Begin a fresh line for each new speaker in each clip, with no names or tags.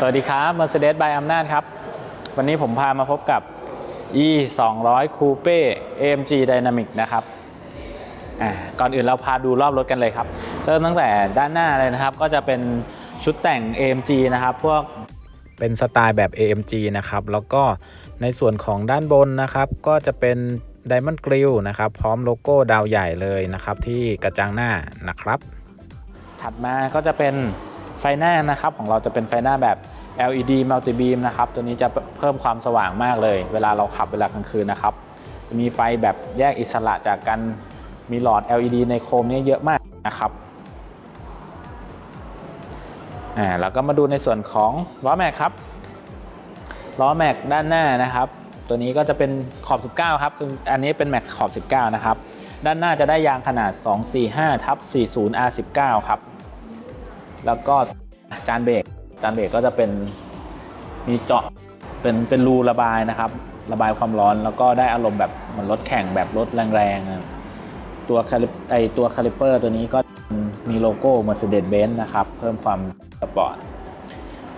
สวัสดีครับ Mercedes by อำนาจครับ วันนี้ผมพามาพบกับ e 2 0 0 Coupe AMG Dynamic นะครับอ่าก่อนอื่นเราพาดูรอบรถกันเลยครับ เริ่มตั้งแต่ด้านหน้าเลยนะครับ ก็จะเป็นชุดแต่ง AMG นะครับ พวกเป็นสไตล์แบบ AMG นะครับ แล้วก็ในส่วนของด้านบนนะครับ ก็จะเป็น Diamond Grill นะครับ พร้อมโลโก้ดาวใหญ่เลยนะครับ ที่กระจังหน้านะครับ ถัดมาก็จะเป็น ไฟหน้านะครับของเราจะเป็นไฟหน้าแบบ LED multi beam นะครับตัวนี้จะเพิ่มความสว่างมากเลย เวลาเราขับเวลากลางคืนนะครับจะมีไฟแบบแยกอิสระจากกันมีหลอด LED ในโคมนี้เยอะมากนะครับอ่าแล้วก็มาดูในส่วนของล้อแม็กครับล้อแม็กด้านหน้านะครับ ตัวนี้ก็จะเป็นขอบ 19 ครับคืออันนี้เป็นแม็กขอบ 19 นะครับ ด้านหน้าจะได้ยางขนาด 245ทับ40 R19 ครับ แล้วก็จานเบรกจานเบรกก็จะเป็นมีเจาะเป็นเป็นรูระบายนะครับ ระบายความร้อนแล้วก็ได้อารมณ์แบบเหมือนรถแข่งแบบรถแรงๆตัวคาลิปไอตัวคาลิเปอร์ตัวนี้ก็มีโลโก้ Mercedes-Benz นะครับ เพิ่มความสปอร์ต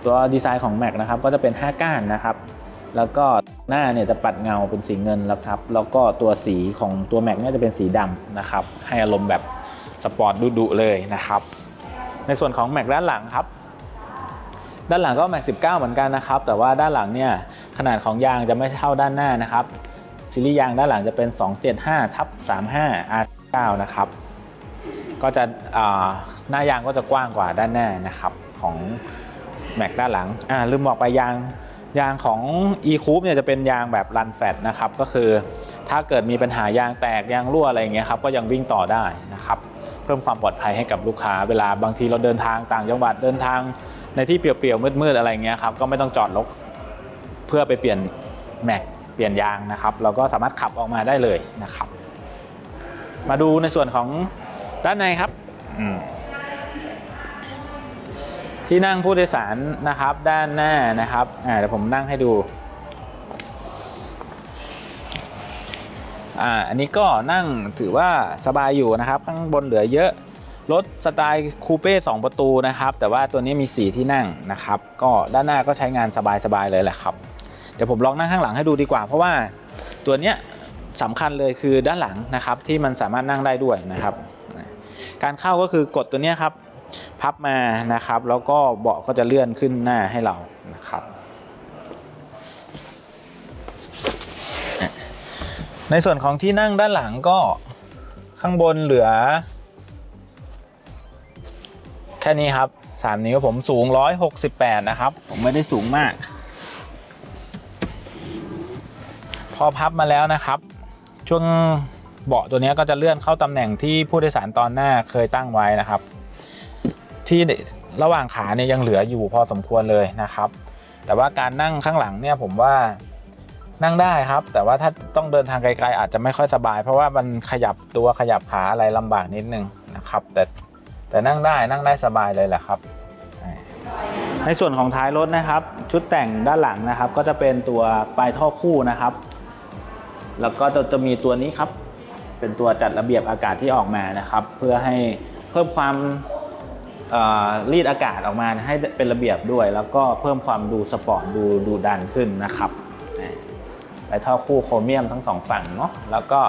ตัวดีไซน์ของ Mac นะครับ ก็จะเป็น 5 ก้านนะครับ แล้วก็หน้าเนี่ยจะปัดเงาเป็นสีเงินแล้วครับ แล้วก็ตัวสีของตัว Mac เนี่ยจะเป็นสีดำนะครับ ให้อารมณ์แบบสปอร์ตดุๆเลยนะครับ ในส่วนของ Mac ด้านหลังครับ ด้านหลังก็ Mac 19 เหมือนกันนะครับ แต่ว่าด้านหลังเนี่ยขนาดของยางจะไม่เท่าด้านหน้านะครับ ซีรีส์ยางด้านหลังจะเป็น 275ทับ35 R9 นะครับ ก็จะหน้ายางก็จะกว้างกว่าด้านหน้านะครับของ Mac ด้านหลังอ่าลืมบอกไปยางยางของ e c o u p เนี่ยจะเป็นยางแบบรันแฟตนะครับ ก็คือถ้าเกิดมีปัญหายางแตกยางรั่วอะไรอย่างเงี้ยครับก็ยังวิ่งต่อได้นะครับ พิ่มความปลอดภัยให้กับลูกค้า เวลาบางทีเราเดินทางต่างจังหวัดเดินทางในที่เปลี่ยวๆมืดๆอะไรเงี้ยครับก็ไม่ต้องจอดรถเพื่อไปเปลี่ยนแม็กเปลี่ยนยางนะครับ เราก็สามารถขับออกมาได้เลยนะครับ มาดูในส่วนของด้านในครับที่นั่งผู้โดยสารนะครับด้านหน้านะครับเดี๋ยวผมนั่งให้ดู อ่าอันนี้ก็นั่งถือว่าสบายอยู่นะครับ ข้างบนเหลือเยอะรถสไตล์คูเป้2ประตูนะครับ แต่ว่าตัวนี้มี 4 ที่นั่งนะครับ ก็ด้านหน้าก็ใช้งานสบายๆเลยแหละครับ เดี๋ยวผมลองนั่งข้างหลังให้ดูดีกว่า เพราะว่าตัวเนี้ยสำคัญเลยคือด้านหลังนะครับ ที่มันสามารถนั่งได้ด้วยนะครับ การเข้าก็คือกดตัวเนี้ยครับ พับมานะครับ แล้วก็เบาะก็จะเลื่อนขึ้นหน้าให้เรานะครับ ในส่วนของที่นั่งด้านหลังก็ข้างบนเหลือ แค่นี้ครับ 3 นิ้วผมสูง 168 นะครับ ผมไม่ได้สูงมาก พอพับมาแล้วนะครับ ช่วงเบาะตัวนี้ก็จะเลื่อนเข้าตำแหน่งที่ผู้โดยสารตอนหน้าเคยตั้งไว้นะครับ ที่ระหว่างขาเนี่ยยังเหลืออยู่พอสมควรเลยนะครับ แต่ว่าการนั่งข้างหลังเนี่ยผมว่า นั่งได้ครับ แต่ว่าถ้าต้องเดินทางไกลๆอาจจะไม่ค่อยสบาย เพราะว่ามันขยับตัวขยับขาอะไรลำบากนิดนึงนะครับ แต่แต่นั่งได้นั่งได้สบายเลยแหละครับ ในส่วนของท้ายรถนะครับ ชุดแต่งด้านหลังนะครับ ก็จะเป็นตัวปลายท่อคู่นะครับ แล้วก็จะจะมีตัวนี้ครับ เป็นตัวจัดระเบียบอากาศที่ออกมานะครับ เพื่อให้เพิ่มความรีดอากาศออกมาให้เป็นระเบียบด้วย แล้วก็เพิ่มความดูสปอร์ตดูดูดันขึ้นนะครับ ไปท่อคู่โครเมียมทั้งสองฝั่งเนาะแล้วก็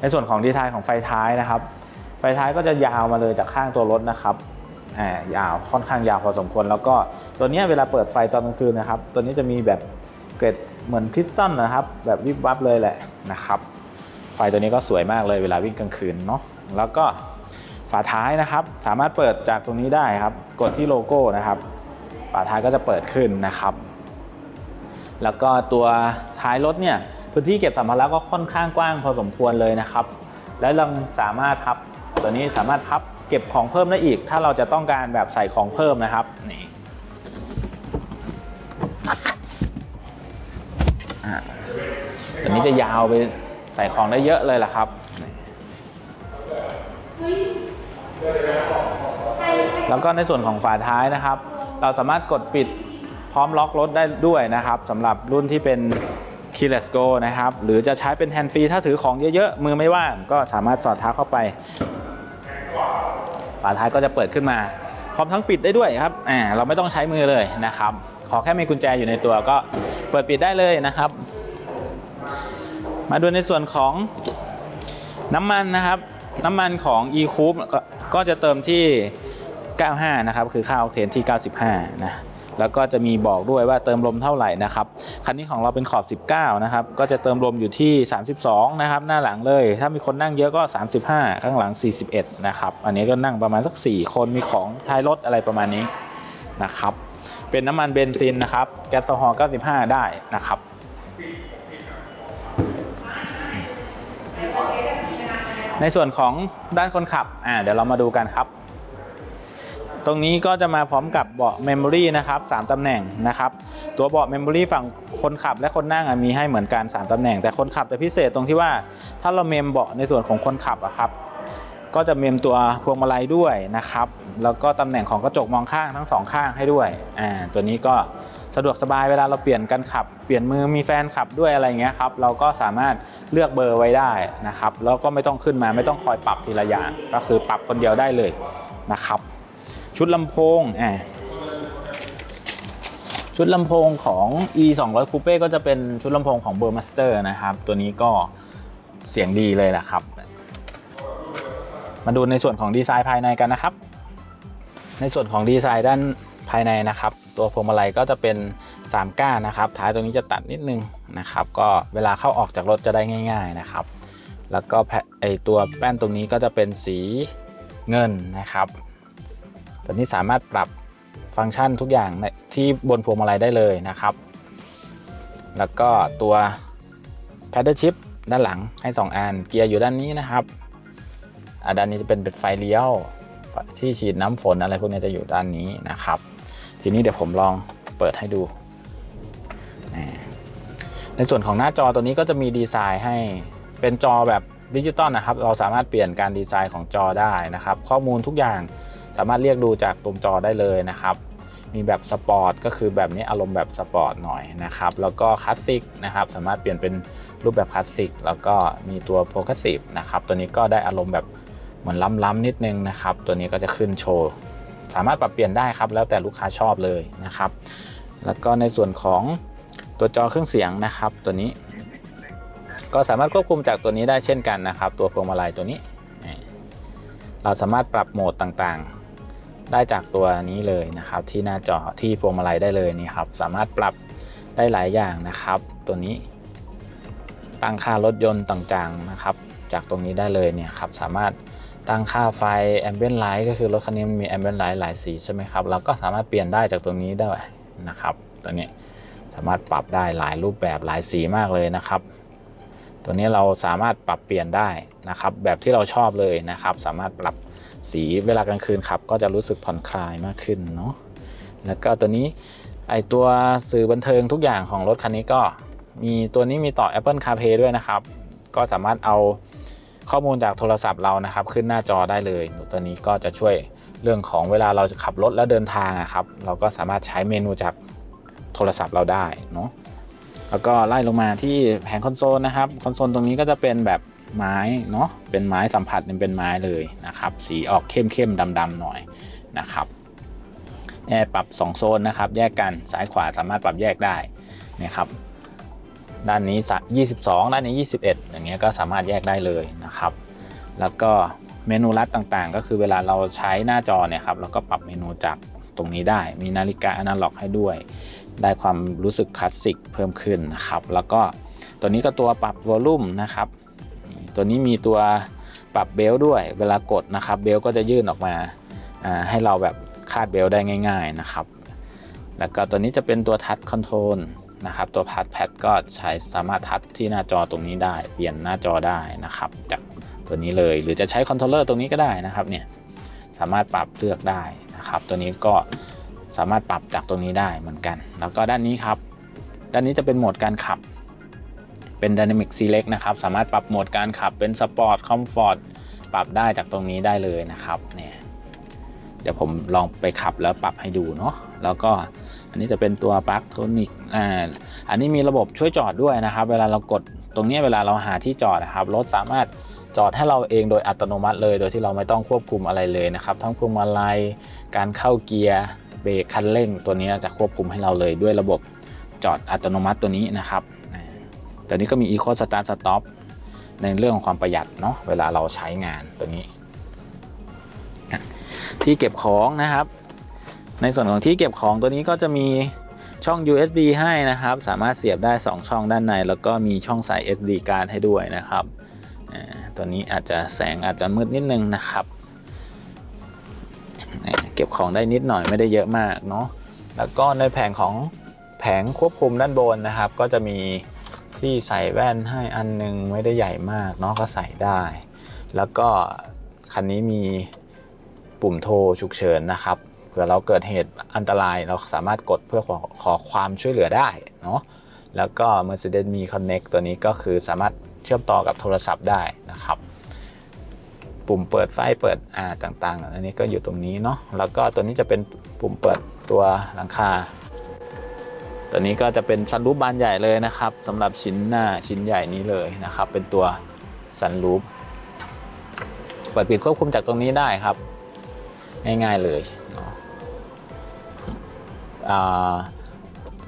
ในส่วนของดีไซน์ของไฟท้ายนะครับ ไฟท้ายก็จะยาวมาเลยจากข้างตัวรถนะครับอ่ายาวค่อนข้างยาวพอสมควร แล้วก็ตัวนี้เวลาเปิดไฟตอนกลางคืนนะครับ ตัวนี้จะมีแบบเกรดเหมือนคริสตัลนะครับ แบบวิบวับเลยแหละนะครับ ไฟตัวนี้ก็สวยมากเลยเวลาวิ่งกลางคืนเนาะแล้วก็ฝาท้ายนะครับ สามารถเปิดจากตรงนี้ได้ครับ กดที่โลโก้นะครับ ฝาท้ายก็จะเปิดขึ้นนะครับ แล้วก็ตัวท้ายรถเนี่ยพื้นที่เก็บสัมภาระก็ค่อนข้างกว้างพอสมควรเลยนะครับ และเราสามารถพับตัวนี้สามารถพับเก็บของเพิ่มได้อีก ถ้าเราจะต้องการแบบใส่ของเพิ่มนะครับนี่ตัวนี้จะยาวไปใส่ของได้เยอะเลยล่ะครับ แล้วก็ในส่วนของฝาท้ายนะครับ เราสามารถกดปิด พร้อมล็อกรถได้ด้วยนะครับสำหรับรุ่นที่เป็น Keyless Go นะครับ หรือจะใช้เป็นแฮนด์ฟรีถ้าถือของเยอะๆ มือไม่ว่างก็สามารถสอดเท้าเข้าไป ฝาท้ายก็จะเปิดขึ้นมา พร้อมทั้งปิดได้ด้วยครับอ่าเราไม่ต้องใช้มือเลยนะครับ ขอแค่มีกุญแจอยู่ในตัวก็เปิดปิดได้เลยนะครับ มาดูในส่วนของน้ำมันนะครับ น้ำมันของ e c o o p ก็ก็จะเติมที่ 95 นะครับ คือค่าออกเทนที่ 95 นะ แล้วก็จะมีบอกด้วยว่าเติมลมเท่าไหร่นะครับคันนี้ของเราเป็นขอบ 19 นะครับ ก็จะเติมลมอยู่ที่ 32 นะครับ หน้าหลังเลย ถ้ามีคนนั่งเยอะก็ 35 ข้างหลัง 41 นะครับ อันนี้ก็นั่งประมาณสัก 4 คนมีของท้ายรถอะไรประมาณนี้นะครับ เป็นน้ำมันเบนซินนะครับ แก๊สโซฮอล์95 ได้นะครับในส่วนของด้านคนขับ อ่า เดี๋ยวเรามาดูกันครับ ตรงนี้ก็จะมาพร้อมกับเบาะเมมโมรีนะครับ3ตำแหน่งนะครับ ตัวเบาะเมมโมรีฝั่งคนขับและคนนั่งมีให้เหมือนกัน3ตำแหน่ง แต่คนขับจะพิเศษตรงที่ว่า ถ้าเราเมมเบาะในส่วนของคนขับอะครับ ก็จะเมมตัวพวงมาลัยด้วยนะครับ แล้วก็ตำแหน่งของกระจกมองข้างทั้งสองข้างให้ด้วยอ่าตัวนี้ก็สะดวกสบายเวลาเราเปลี่ยนกันขับ เปลี่ยนมือมีแฟนขับด้วยอะไรเงี้ยครับ เราก็สามารถเลือกเบอร์ไว้ได้นะครับ แล้วก็ไม่ต้องขึ้นมาไม่ต้องคอยปรับทีละอย่าง ก็คือปรับคนเดียวได้เลยนะครับ ชุดลำโพงอ่าชุดลำโพงของ e 2 0 0 Coupe ก็จะเป็นชุดลำโพงของ Burmaster นะครับ ตัวนี้ก็เสียงดีเลยแหละครับ มาดูในส่วนของดีไซน์ภายในกันนะครับ ในส่วนของดีไซน์ด้านภายในนะครับ ตัวพวงมาลัยก็จะเป็น 3 ก้านนะครับ ท้ายตรงนี้จะตัดนิดนึงนะครับ ก็เวลาเข้าออกจากรถจะได้ง่าย ๆนะครับ แล้วก็แผ่นไอตัวแป้นตรงนี้ก็จะเป็นสีเงินนะครับ ตัวนี้สามารถปรับฟังก์ชันทุกอย่างในที่บนพวงมาลัยได้เลยนะครับ แล้วก็ตัว paddle shift ด้านหลังให้ 2อันเกียร์อยู่ด้านนี้นะครับอ่าด้านนี้จะเป็นเป็นไฟเลี้ยวที่ฉีดน้ำฝนอะไรพวกนี้จะอยู่ด้านนี้นะครับ ทีนี้เดี๋ยวผมลองเปิดให้ดู ในส่วนของหน้าจอตัวนี้ก็จะมีดีไซน์ให้เป็นจอแบบดิจิตอลนะครับ เราสามารถเปลี่ยนการดีไซน์ของจอได้นะครับ ข้อมูลทุกอย่าง สามารถเรียกดูจากตรงจอได้เลยนะครับมีแบบสปอร์ตก็คือแบบนี้อารมณ์แบบสปอร์ตหน่อยนะครับแล้วก็คลาสสิกนะครับสามารถเปลี่ยนเป็นรูปแบบคลาสสิกแล้วก็มีตัวโปรกรสซีฟนะครับตัวนี้ก็ได้อารมณ์แบบเหมือนล้ำๆนิดนึงนะครับตัวนี้ก็จะขึ้นโชว์สามารถปรับเปลี่ยนได้ครับแล้วแต่ลูกค้าชอบเลยนะครับ แล้วก็ในส่วนของตัวจอเครื่องเสียงนะครับ ตัวนี้ ก็สามารถควบคุมจากตัวนี้ได้เช่นกันนะครับ ตัวพวงมาลัยตัวนี้ เราสามารถปรับโหมดต่างๆ ได้จากตัวนี้เลยนะครับ ที่หน้าจอที่พวงมาลัยได้เลยนี่ครับ สามารถปรับได้หลายอย่างนะครับ ตัวนี้ ตั้งค่ารถยนต์ต่างๆนะครับ จากตรงนี้ได้เลยเนี่ยครับสามารถตั้งค่าไฟ ambient light ก็คือรถคันนี้มันมี ambient light หลายสีใช่ไหมครับเราก็สามารถเปลี่ยนได้จากตรงนี้ได้นะครับตัวนี้สามารถปรับได้หลายรูปแบบหลายสีมากเลยนะครับ ตัวนี้เราสามารถปรับเปลี่ยนได้นะครับ แบบที่เราชอบเลยนะครับ สามารถปรับ สีเวลากลางคืนขับ ก็จะรู้สึกผ่อนคลายมากขึ้นเนาะแล้วก็ตัวนี้ไอตัวสื่อบันเทิงทุกอย่างของรถคันนี้ก็มีตัวนี้มีต่อ Apple CarPlay ด้วยนะครับ ก็สามารถเอาข้อมูลจากโทรศัพท์เรานะครับ ขึ้นหน้าจอได้เลยตัวนี้ก็จะช่วยเรื่องของเวลาเราจะขับรถแล้วเดินทางอะครับ เราก็สามารถใช้เมนูจากโทรศัพท์เราได้เนาะแล้วก็ไล่ลงมาที่แผงคอนโซลนะครับคอนโซลตรงนี้ก็จะเป็นแบบ ไม้เนาะเป็นไม้สัมผัสเป็นไม้เลยนะครับ สีออกเข้มๆดำๆหน่อยนะครับแอร์ปรับ 2 โซนนะครับ แยกกันซ้ายขวาสามารถปรับแยกได้นะครับด้านนี้ 22 ด้านนี้ 21 อย่างเงี้ยก็สามารถแยกได้เลยนะครับ แล้วก็เมนูลัดต่างๆ ก็คือเวลาเราใช้หน้าจอเนี่ยครับเราก็ปรับเมนูจากตรงนี้ได้ มีนาฬิกาอนาล็อกให้ด้วย ได้ความรู้สึกคลาสสิกเพิ่มขึ้นนะครับ แล้วก็ตัวนี้ก็ตัวปรับวอลลุ่มนะครับ ตัวนี้มีตัวปรับเบลต์ด้วย เวลากดนะครับ เบลต์ก็จะยื่นออกมาให้เราแบบคาดเบลต์ได้ง่าย ๆนะครับ แล้วก็ตัวนี้จะเป็นตัวทัชคอนโทรลนะครับ ตัวพัดแพดก็ใช้สามารถทัชที่หน้าจอตรงนี้ได้ เปลี่ยนหน้าจอได้นะครับ จากตัวนี้เลย หรือจะใช้คอนโทรลเลอร์ตรงนี้ก็ได้นะครับเนี่ย สามารถปรับเลือกได้นะครับ ตัวนี้ก็สามารถปรับจากตรงนี้ได้เหมือนกัน แล้วก็ด้านนี้ครับ ด้านนี้จะเป็นโหมดการขับ เป็น Dynamic Select นะครับสามารถปรับโหมดการขับเป็น Sport Comfort ปรับได้จากตรงนี้ได้เลยนะครับเนี่ยเดี๋ยวผมลองไปขับแล้วปรับให้ดูเนาะแล้วก็อันนี้จะเป็นตัวปลั๊กโทนิกอ่าอันนี้มีระบบช่วยจอดด้วยนะครับ เวลาเรากดตรงนี้เวลาเราหาที่จอดนะครับรถสามารถจอดให้เราเองโดยอัตโนมัติเลย โดยที่เราไม่ต้องควบคุมอะไรเลยนะครับทั้งพวงมาลัยการเข้าเกียร์เบรกคันเร่ง ตัวนี้จะควบคุมให้เราเลยด้วยระบบจอดอัตโนมัติตัวนี้นะครับ ตัวนี้ก็มี Eco Start Stop ในเรื่องของความประหยัดเนาะเวลาเราใช้งานตัวนี้ ที่เก็บของนะครับ ในส่วนของที่เก็บของตัวนี้ก็จะมีช่อง USB ให้นะครับ สามารถเสียบได้ 2 ช่องด้านใน แล้วก็มีช่องใส่ SD card ให้ด้วยนะครับตัวนี้อาจจะแสงอาจจะมืดนิดนึงนะครับ เก็บของได้นิดหน่อยไม่ได้เยอะมากเนาะแล้วก็ในแผงของแผงควบคุมด้านบนนะครับ ก็จะมี ที่ใส่แว่นให้อันหนึงไม่ได้ใหญ่มากเนาะก็ใส่ได้ แล้วก็คันนี้มีปุ่มโทรฉุกเฉินนะครับเผื่อเราเกิดเหตุอันตรายเราสามารถกดเพื่อขอขอความช่วยเหลือได้เนาะแล้วก็ Mercedes มี Connect ตัวนี้ก็คือสามารถเชื่อมต่อกับโทรศัพท์ได้นะครับ ปุ่มเปิดไฟเปิดอ่าต่างๆ อันนี้ก็อยู่ตรงนี้เนาะแล้วก็ตัวนี้จะเป็นปุ่มเปิดตัวหลังคา ตัวนี้ก็จะเป็นซันรูปบานใหญ่เลยนะครับสำหรับชิ้นหน้าชิ้นใหญ่นี้เลยนะครับ เป็นตัวซันรูปเปิดปิดควบคุมจากตรงนี้ได้ครับ ง่ายๆเลยเนาะ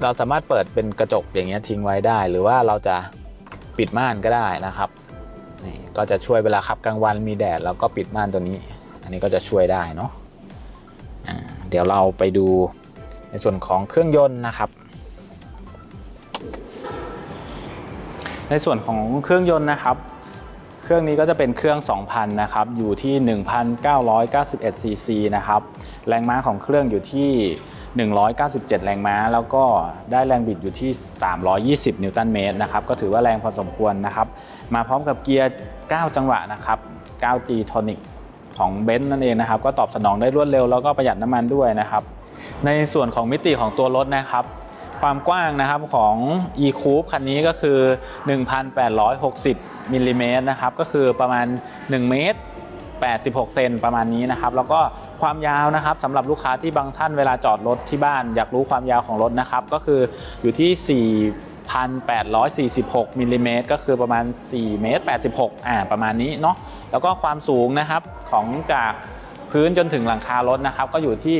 เราสามารถเปิดเป็นกระจกอย่างเงี้ยทิ้งไว้ได้ หรือว่าเราจะปิดม่านก็ได้นะครับนี่ก็จะช่วยเวลาขับกลางวันมีแดดเราก็ปิดม่านตัวนี้ อันนี้ก็จะช่วยได้เนาะเดี๋ยวเราไปดูในส่วนของเครื่องยนต์นะครับ ในส่วนของเครื่องยนต์นะครับ เครื่องนี้ก็จะเป็นเครื่อง 2,000 นะครับ อยู่ที่ 1,991 ซีซีนะครับ แรงม้าของเครื่องอยู่ที่ 197 แรงม้า แล้วก็ได้แรงบิดอยู่ที่ 320 นิวตันเมตรนะครับ ก็ถือว่าแรงพอสมควรนะครับ มาพร้อมกับเกียร์ 9 จังหวะนะครับ 9G Tonic ของเบนซ์นั่นเองนะครับ ก็ตอบสนองได้รวดเร็วแล้วก็ประหยัดน้ำมันด้วยนะครับ ในส่วนของมิติของตัวรถนะครับ ความกว้างนะครับของ e-coupe คันนี้ก็คือ 1,860มิลลิเมตรนะครับก็คือประมาณ 1 เมตร 86 เซนประมาณนี้นะครับ แล้วก็ความยาวนะครับสำหรับลูกค้าที่บางท่านเวลาจอดรถที่บ้าน อยากรู้ความยาวของรถนะครับ ก็คืออยู่ที่ 4,846มิลลิเมตรก็คือประมาณ 4 เมตร 86 อ่าประมาณนี้เนาะแล้วก็ความสูงนะครับของจากพื้นจนถึงหลังคารถนะครับ ก็อยู่ที่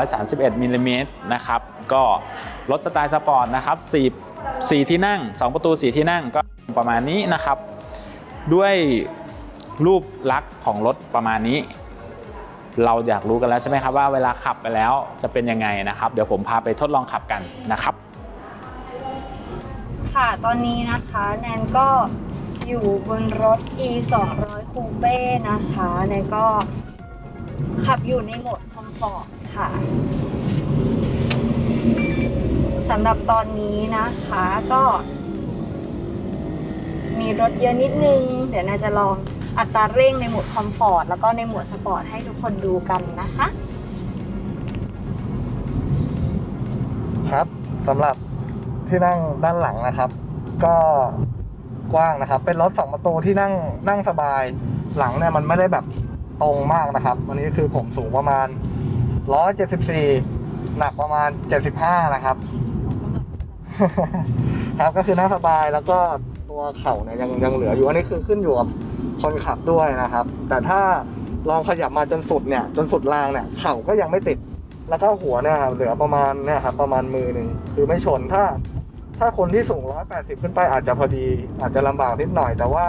1,431มิลลิเมตรนะครับ ก็รถสไตล์สปอร์ตนะครับ4 4ที่นั่ง 2 ประตู 4 ที่นั่งก็ประมาณนี้นะครับ ด้วยรูปลักษณ์ของรถประมาณนี้ เราอยากรู้กันแล้วใช่ไหมครับว่าเวลาขับไปแล้วจะเป็นยังไงนะครับ เดี๋ยวผมพาไปทดลองขับกันนะครับ
ค่ะ ตอนนี้นะคะแนนก็อยู่บนรถ e 2 0 0คูเป้นะคะแนนก็ขับอยู่ในโหมดคอมฟอร์ตค่ะ สำหรับตอนนี้นะคะก็ มีรถเยอะนิดนึง เดี๋ยวแนนจะลองอัตราเร่งในโหมดคอมฟอร์ตแล้วก็ในโหมดสปอร์ตให้ทุกคนดูกันนะคะ
ครับสำหรับที่นั่งด้านหลังนะครับ ก็กว้างนะครับ เป็นรถสองประตูที่นั่งนั่งสบายหลังเนี่ยมันไม่ได้แบบตรงมากนะครับวันนี้คือผมสูงประมาณ 174 หนักประมาณ 75 นะครับ ครับก็คือนั่งสบายแล้วก็ตัวเข่าเนี่ยยังยังเหลืออยู่อันนี้คือขึ้นอยู่กับคนขับด้วยนะครับ แต่ถ้าลองขยับมาจนสุดเนี่ย จนสุดรางเนี่ยเข่าก็ยังไม่ติด แล้วก็หัวเนี่ยเหลือประมาณเนี่ยครับประมาณมือหนึ่งคือไม่ชนถ้า ถ้าคนที่สูง 180 ขึ้นไปอาจจะพอดีอาจจะลำบากนิดหน่อย แต่ว่า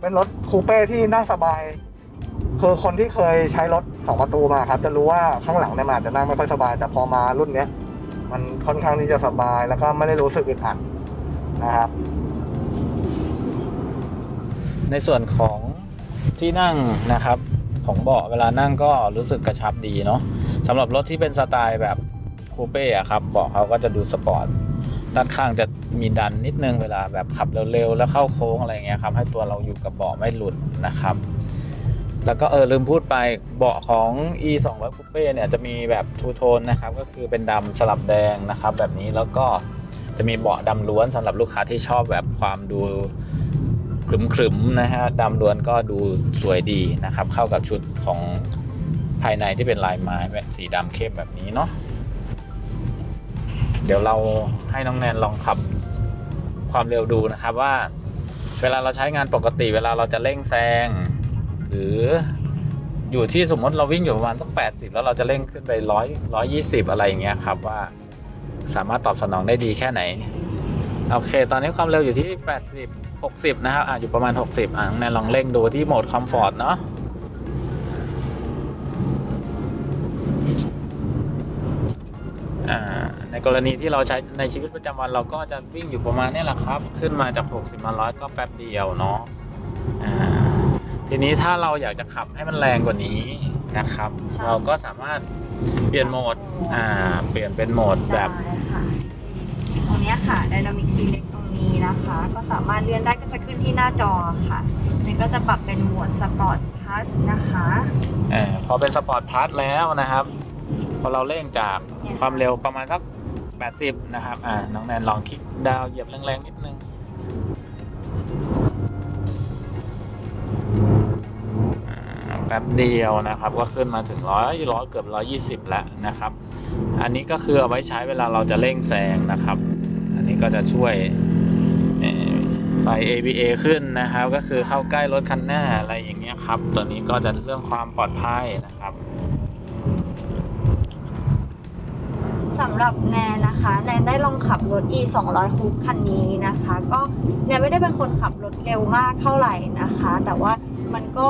เป็นรถคูเป้ที่นั่งสบายคือคนที่เคยใช้รถสองประตูมาครับ จะรู้ว่าข้างหลังเนี่ยมันอาจจะนั่งไม่ค่อยสบาย แต่พอมารุ่นเนี้ย มันค่อนข้างที่จะสบายแล้วก็ไม่ได้รู้สึกอึดอัดนะครับ
ในส่วนของที่นั่งนะครับของเบาะเวลานั่งก็รู้สึกกระชับดีเนาะสำหรับรถที่เป็นสไตล์แบบคูเป้อะครับเบาะเขาก็จะดูสปอร์ตด้านข้างจะมีดันนิดนึงเวลาแบบขับเร็วๆแล้วเข้าโค้งอะไรเงี้ยครับให้ตัวเราอยู่กับเบาะไม่หลุดนะครับ แล้วก็เออลืมพูดไปเบาะของ e 2 0 0 Coupe เนี่ยจะมีแบบทูโทนนะครับก็คือเป็นดำสลับแดงนะครับ แบบนี้แล้วก็จะมีเบาะดำล้วนสำหรับลูกค้าที่ชอบแบบความดูขรึมๆนะฮะดำล้วนก็ดูสวยดีนะครับ เข้ากับชุดของภายในที่เป็นลายไม้แบบสีดำเข้มแบบนี้เนาะเดี๋ยวเราให้น้องแนนลองขับความเร็วดูนะครับว่า เวลาเราใช้งานปกติ เวลาเราจะเร่งแซง หรืออยู่ที่สมมติเราวิ่งอยู่ประมาณสักแปดสิบแล้วเราจะเร่งขึ้นไปร้อยร้อยยี่สิบอะไรอย่างเงี้ยครับว่าสามารถตอบสนองได้ดีแค่ไหน โอเค ตอนนี้ความเร็วอยู่ที่ 80 60 นะครับอะอยู่ประมาณ 60อะน้องแนนลองเร่งดูที่โหมดคอมฟอร์ตเนาะอ่าในกรณีที่เราใช้ในชีวิตประจำวันเราก็จะวิ่งอยู่ประมาณนี้แหละครับ ขึ้นมาจาก 60 มา 100 ก็แป๊บเดียวเนาะอ่า ทีนี้ถ้าเราอยากจะขับให้มันแรงกว่านี้นะครับ เราก็สามารถเปลี่ยนโหมดอ่าเปลี่ยนเป็นโหมดแบบ
ได้ค่ะตรงเนี้ยค่ะ Dynamic Select ตรงนี้นะคะ ก็สามารถเลื่อนได้ก็จะขึ้นที่หน้าจอค่ะนี่ก็จะปรับเป็นโหมด Sport Plus นะคะ
เออพอเป็นสปอร์ตพาร์ทแล้วนะครับ พอเราเร่งจากความเร็วประมาณสัก 80 นะครับอ่าน้องแนนลองคลิกดาวน์เหยียบแรงๆนิดนึง ป๊บเดียวนะครับ ก็ขึ้นมาถึงร้อยร้อยเกือบร้อยยี่สิบแล้วนะครับ อันนี้ก็คือเอาไว้ใช้เวลาเราจะเร่งแซงนะครับ อันนี้ก็จะช่วยไฟ ABA ขึ้นนะครับ ก็คือเข้าใกล้รถคันหน้าอะไรอย่างเงี้ยครับ ตัวนี้ก็จะเรื่องความปลอดภัยนะครับ
สำหรับแนนนะคะแนนได้ลองขับรถ e 2 0 0คูปคันนี้นะคะ ก็แนนไม่ได้เป็นคนขับรถเร็วมากเท่าไหร่นะคะ แต่ว่ามันก็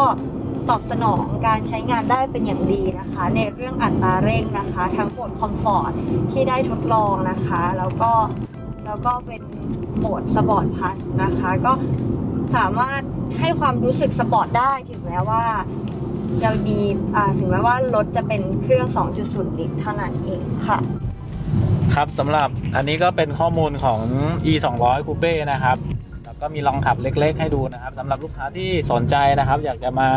ตอบสนองการใช้งานได้เป็นอย่างดีนะคะ ในเรื่องอัตราเร่งนะคะ ทั้งโหมดคอมฟอร์ตที่ได้ทดลองนะคะ แล้วก็แล้วก็เป็นโหมดสปอร์ตพลัสนะคะ ก็สามารถให้ความรู้สึกสปอร์ตได้ถึงแม้ว่าจะมีอ่าถึงแม้ว่ารถจะเป็นเครื่อง 2.0 ลิตรเท่านั้นเองค่ะ
ครับสำหรับอันนี้ก็เป็นข้อมูลของ e 2 0 0 Coupe นะครับ ก็มีลองขับเล็ก ๆ ให้ดูนะครับสำหรับลูกค้าที่สนใจนะครับ อยากจะมา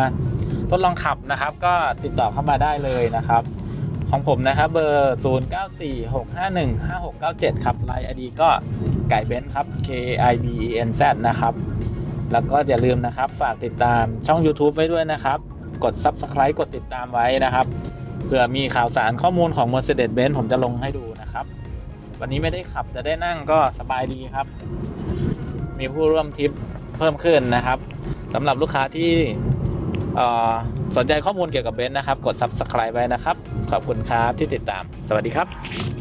ทดลองขับนะครับ ก็ติดต่อเข้ามาได้เลยนะครับ ของผมนะครับเบอร์ 0946515697 ครับไลน์ ID ก็ไก่เบนซ์ครับ K I B E N Z นะครับ แล้วก็อย่าลืมนะครับ ฝากติดตามช่อง YouTube ไว้ด้วยนะครับ กด Subscribe กดติดตามไว้นะครับเผื่อมีข่าวสารข้อมูลของ Mercedes-Benz ผมจะลงให้ดูนะครับ วันนี้ไม่ได้ขับจะได้นั่งก็สบายดีครับ มีผู้ร่วมทริปเพิ่มขึ้นนะครับสำหรับลูกค้าที่สนใจข้อมูลเกี่ยวกับเบนซ์นะครับ กด Subscribe ไว้นะครับ ขอบคุณครับที่ติดตาม สวัสดีครับ